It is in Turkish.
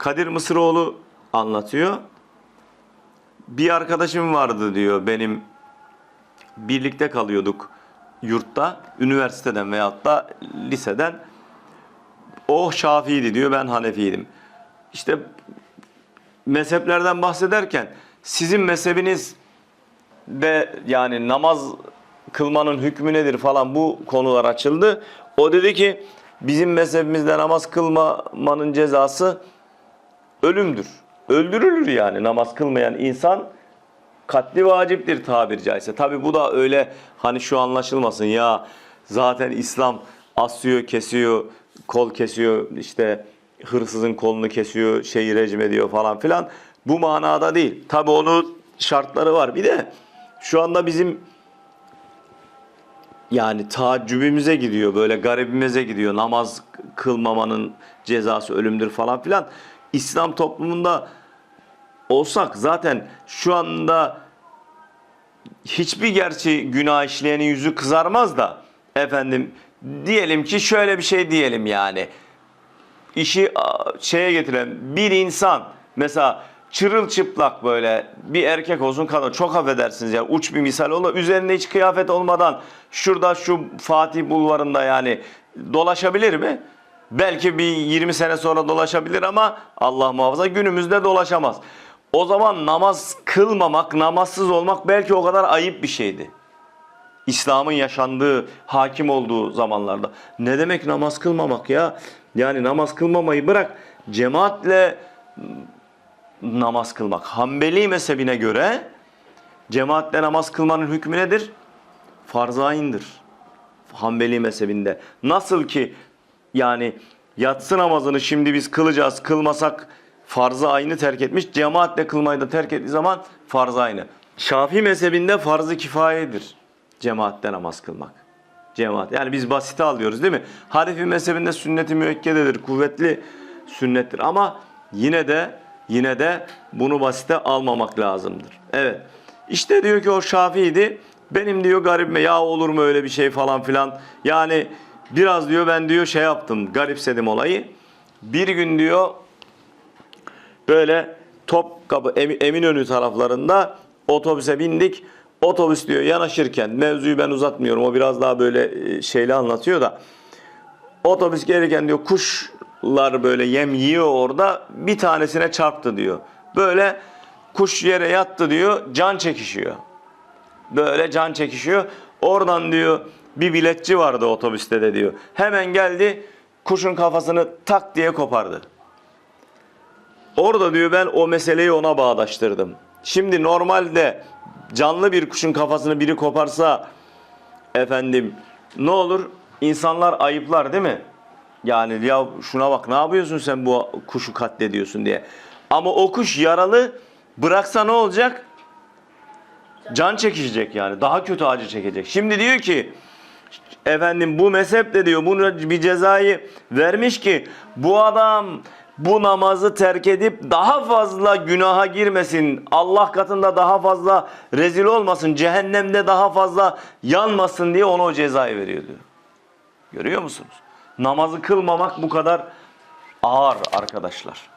Kadir Mısıroğlu anlatıyor. Bir arkadaşım vardı diyor benim birlikte kalıyorduk yurtta üniversiteden veyahut da liseden. O Şafii'ydi diyor ben Hanefiydim. İşte mezheplerden bahsederken sizin mezhebiniz de yani namaz kılmanın hükmü nedir falan bu konular açıldı. O dedi ki bizim mezhebimizde namaz kılmamanın cezası ölümdür. Öldürülür yani namaz kılmayan insan katli vaciptir tabiri caizse. Tabi bu da öyle hani şu anlaşılmasın ya zaten İslam asıyor, kesiyor, kol kesiyor, işte hırsızın kolunu kesiyor, şeyi rejim ediyor falan filan. Bu manada değil. Tabi onun şartları var. Bir de şu anda bizim yani taaccübümüze gidiyor böyle garibimize gidiyor namaz kılmamanın cezası ölümdür falan filan. İslam toplumunda olsak zaten şu anda hiçbir gerçi günah işleyenin yüzü kızarmaz da efendim diyelim ki şöyle bir şey diyelim yani işi şeye getirelim bir insan mesela çırılçıplak böyle bir erkek olsun kadın çok affedersiniz ya uç bir misal olur üzerinde hiç kıyafet olmadan şurada şu Fatih bulvarında yani dolaşabilir mi? Belki bir 20 sene sonra dolaşabilir ama Allah muhafaza günümüzde dolaşamaz. O zaman namaz kılmamak, namazsız olmak belki o kadar ayıp bir şeydi. İslam'ın yaşandığı, hakim olduğu zamanlarda. Ne demek namaz kılmamak ya? Yani namaz kılmamayı bırak, cemaatle namaz kılmak. Hanbeli mezhebine göre cemaatle namaz kılmanın hükmü nedir? Farz-ı ayındır. Hanbeli mezhebinde. Nasıl ki yani yatsı namazını şimdi biz kılacağız, kılmasak farz-ı ayını terk etmiş. Cemaatle kılmayı da terk ettiği zaman farz-ı ayını. Şafii mezhebinde farz-ı kifayedir cemaatle namaz kılmak. Cemaat. Yani biz basite alıyoruz değil mi? Hanefi mezhebinde sünnet-i müekkededir, kuvvetli sünnettir ama yine de yine de bunu basite almamak lazımdır. Evet. İşte diyor ki o Şafii'ydi. Benim diyor garibime ya olur mu öyle bir şey falan filan. Yani biraz diyor ben diyor şey yaptım, garipsedim olayı. Bir gün diyor böyle Topkapı Emi- Eminönü taraflarında otobüse bindik. Otobüs diyor yanaşırken mevzuyu ben uzatmıyorum. O biraz daha böyle e, şeyle anlatıyor da. Otobüs gelirken diyor kuşlar böyle yem yiyor orada. Bir tanesine çarptı diyor. Böyle kuş yere yattı diyor. Can çekişiyor. Böyle can çekişiyor. Oradan diyor bir biletçi vardı otobüste de diyor. Hemen geldi kuşun kafasını tak diye kopardı. Orada diyor ben o meseleyi ona bağdaştırdım. Şimdi normalde canlı bir kuşun kafasını biri koparsa efendim ne olur? İnsanlar ayıplar değil mi? Yani ya şuna bak ne yapıyorsun sen bu kuşu katlediyorsun diye. Ama o kuş yaralı bıraksa ne olacak? Can çekişecek yani. Daha kötü acı çekecek. Şimdi diyor ki efendim bu mezhep de diyor bunu bir cezayı vermiş ki bu adam bu namazı terk edip daha fazla günaha girmesin. Allah katında daha fazla rezil olmasın. Cehennemde daha fazla yanmasın diye ona o cezayı veriyor diyor. Görüyor musunuz? Namazı kılmamak bu kadar ağır arkadaşlar.